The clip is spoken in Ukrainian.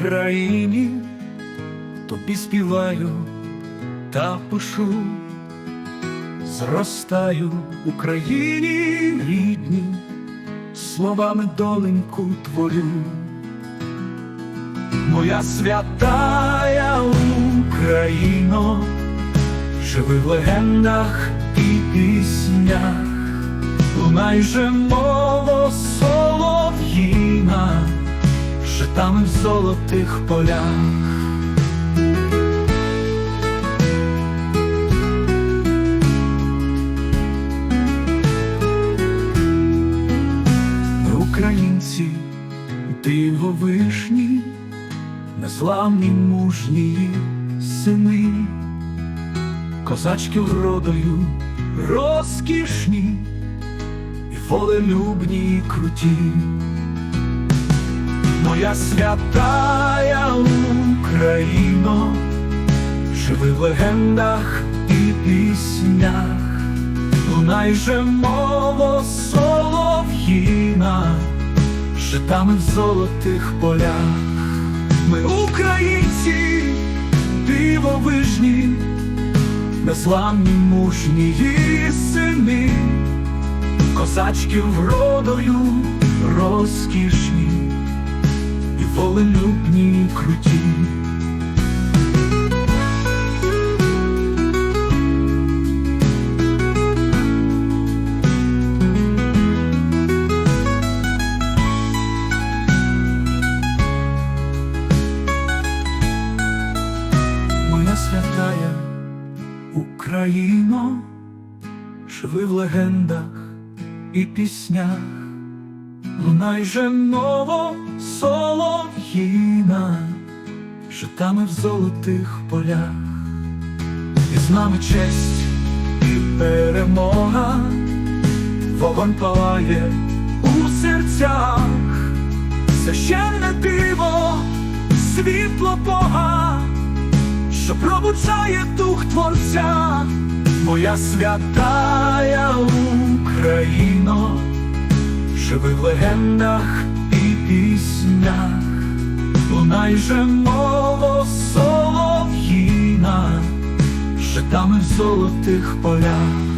Україні, тобі співаю та пишу, зростаю в Україні. Рідні, словами доленьку творю. Моя святая Україно, живи в легендах і піснях, лунай же мова солов'їна, житами в золотих полях. Ми українці, дивовижні, незламні мужні сини, козачки вродою розкішні і волелюбні і круті. Моя святая Україно, живи в легендах і піснях, лунай же мова солов'їна, житами в золотих полях. Ми українці, дивовижні, незламні мужні і сини, козачки вродою розкішні і волелюбні і круті. Моя святая Україно, живи в легендах і піснях, лунай же ново солов'їна, житами в золотих полях, і з нами честь і перемога, вогонь палає у серцях, священне диво, світло Бога що пробуджає дух Творця, моя святая Україно, живи в легендах і піснях, лунай же мова солов'їна, житами в золотих полях.